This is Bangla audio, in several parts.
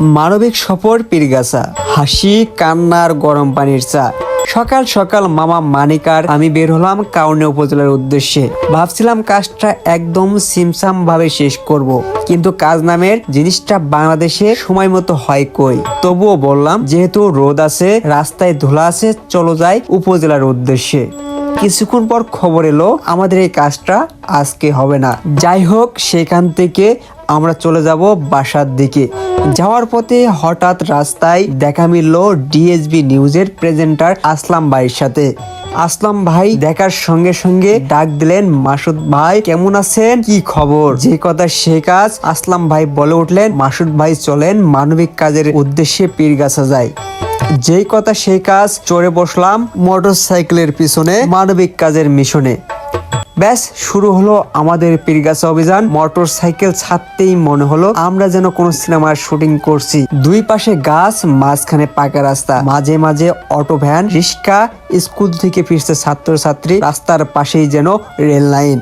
মানবিক সফর, পীরগাছা। হাসি, কান্নার গরম পানির চা। সকাল সকাল মামা মানিকার, আমি বের হলাম কাউনে উপজেলার উদ্দেশ্যে। ভাবছিলাম কাজটা একদম সিমসাম ভাবে শেষ করব। কিন্তু কাজ নামের জিনিসটা বাংলাদেশে সময় মতো হয় কই? তবুও বললাম, যেহেতু রোদ আছে, রাস্তায় ধুলা আছে, চলো যাই উপজেলার উদ্দেশ্যে। কিছুক্ষণ পর খবর এলো, আমাদের এই কাজটা আজকে হবে না। যাই হোক, সেখান থেকে আমরা চলে যাব বাসার দিকে। যাওয়ার পথে হঠাৎ রাস্তায় দেখা মিলল ডিএসবি নিউজের প্রেজেন্টার আসলাম ভাইয়ের সাথে। আসলাম ভাই দেখার সঙ্গে সঙ্গে ডাক দিলেন, মাসুদ ভাই, কেমন আছেন? কি খবর? যে কথা সে কাজ আসলাম ভাই বলে উঠলেন, মাসুদ ভাই, চলেন মানবিক কাজের উদ্দেশ্যে পীরগাছা যায় যেই কথা সেই কাজ চড়ে বসলাম মোটর সাইকেলের পিছনে মানবিক কাজের মিশনে। ব্যাস, শুরু হলো আমাদের পীরগাছা অভিযান। মোটর সাইকেল ছাড়তেই মনে হলো আমরা যেন কোনো সিনেমার শুটিং করছি। দুই পাশে গাছ, মাঝখানে পাকা রাস্তা। মাঝে মাঝে অটো ভ্যান, রিক্সা, স্কুল থেকে ফিরছে ছাত্রছাত্রী। রাস্তার পাশেই যেন রেল লাইন।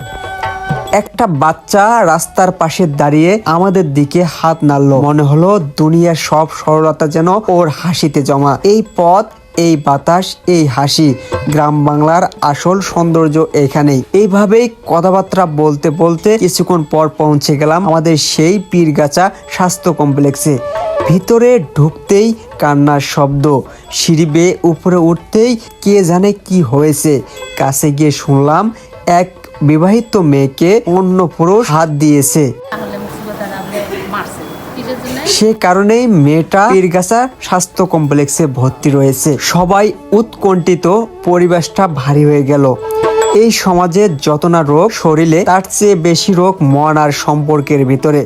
একটা বাচ্চা রাস্তার পাশে দাঁড়িয়ে আমাদের দিকে হাত নাড়লো। মনে হলো দুনিয়ার সব সরলতা যেন ওর হাসিতে জমা। এই পথ এই বাতাস, এই হাসি গ্রাম বাংলার আসল সৌন্দর্য এখানেই। এইভাবেই কথাবার্তা বলতে বলতে কিছুক্ষণ পর পৌঁছে গেলাম আমাদের সেই পীরগাছা স্বাস্থ্য কমপ্লেক্সে। ভিতরে ঢুকতেই কান্নার শব্দ, সিঁড়ি বেয়ে উপরে উঠতেই কে জানে কি হয়েছে। কাছে গিয়ে শুনলাম এক বিবাহিত মেয়েকে অন্য পুরুষ হাত দিয়েছে। সে কারণেই মেয়েটা পীরগাছা স্বাস্থ্য কমপ্লেক্সে ভর্তি রয়েছে। সবাই উৎকণ্ঠিত, পরিবেশটা ভারী হয়ে গেল। এই সমাজে যত না রোগ শরীরে, তার চেয়ে বেশি রোগ মন আর সম্পর্কের ভিতরে।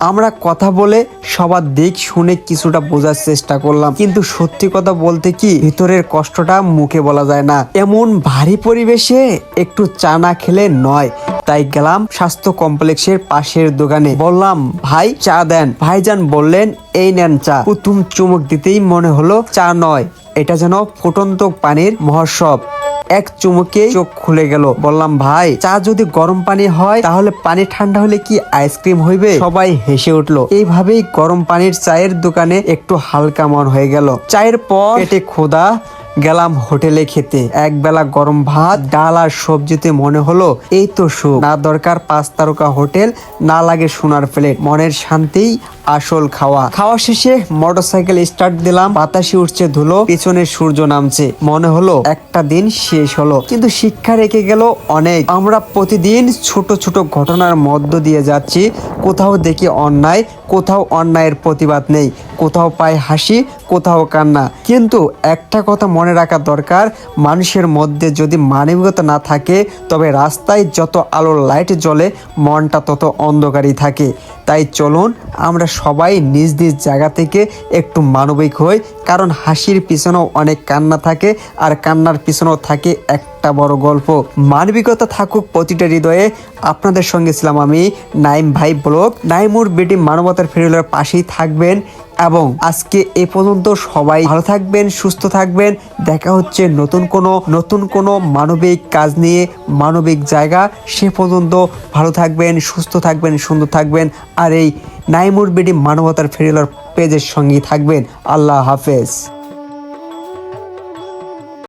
আমরা কথা বলে সবার দিক শুনে কিছুটা বোঝার চেষ্টা করলাম। কিন্তু সত্যি কথা বলতে কি, ভিতরের কষ্টটা মুখে বলা যায় না। এমন ভারী পরিবেশে একটু চা না খেলে নয়। তাই গেলাম স্বাস্থ্য কমপ্লেক্সের পাশের দোকানে। বললাম, ভাই, চা দেন। ভাইজান বললেন, এই নেন চা। প্রথম চুমুক দিতেই মনে হলো চা নয়, এটা যেন ফুটন্ত পানির মহোৎসব। এক চুমুকে চোখ খুলে গেল। বললাম, ভাই, চা যদি গরম পানি হয়, তাহলে পানি ঠান্ডা হলে কি আইসক্রিম হইবে? সবাই হেসে উঠল। এইভাবেই গরম পানির চায়ের দোকানে একটু হালকা মন হয়ে গেল। চায়ের পর পেটে ক্ষুধা গেলাম হোটেলে খেতে। এক বেলা গরম ভাত, ডাল আর সবজিতে মনে হলো, এই তো সুখ। না দরকার পাঁচ তারকা হোটেল, না লাগে সোনার প্লেট। মনের শান্তিই আসল খাওয়া। খাওয়া শেষে মোটরসাইকেল স্টার্ট দিলাম, বাতাসে উঠছে ধুলো, পিছনে সূর্য নামছে। মনে হলো একটা দিন শেষ হলো, কিন্তু শিক্ষা রেখে গেল অনেক। আমরা প্রতিদিন ছোট ছোট ঘটনার মধ্য দিয়ে যাচ্ছি, কোথাও দেখি অন্যায়, কোথাও অন্যায়ের প্রতিবাদ নেই, কোথাও পায় হাসি, কোথাও কান্না। কিন্তু একটা কথা মনে রাখা দরকার, মানুষের মধ্যে যদি মানবিকতা না থাকে, তবে রাস্তায় যত আলোর লাইট জ্বলে, মনটা তত অন্ধকারই থাকে। তাই চলুন আমরা সবাই নিজ নিজ জায়গা থেকে একটু মানবিক হই, কারণ হাসির পিছনেও অনেক কান্না থাকে আর কান্নার পিছনেও থাকে একটা বড় গল্প। মানবিকতা থাকুক প্রতিটা হৃদয়ে। আপনাদের সঙ্গে ছিলাম আমি, নাইম ভাই ব্লক নাইমুর বেটি মানবতার ফেরিলার পাশেই থাকবেন। এবং আজকে এ পর্যন্ত সবাই ভালো থাকবেন, সুস্থ থাকবেন। দেখা হচ্ছে নতুন কোনো নতুন কোনো মানবিক কাজ নিয়ে, মানবিক জায়গা। সে পর্যন্ত ভালো থাকবেন, সুস্থ থাকবেন, সুন্দর থাকবেন। আর এই নাইমুর বেডি মানবতার ফেরিলার পেজের সঙ্গেই থাকবেন। আল্লাহ হাফেজ।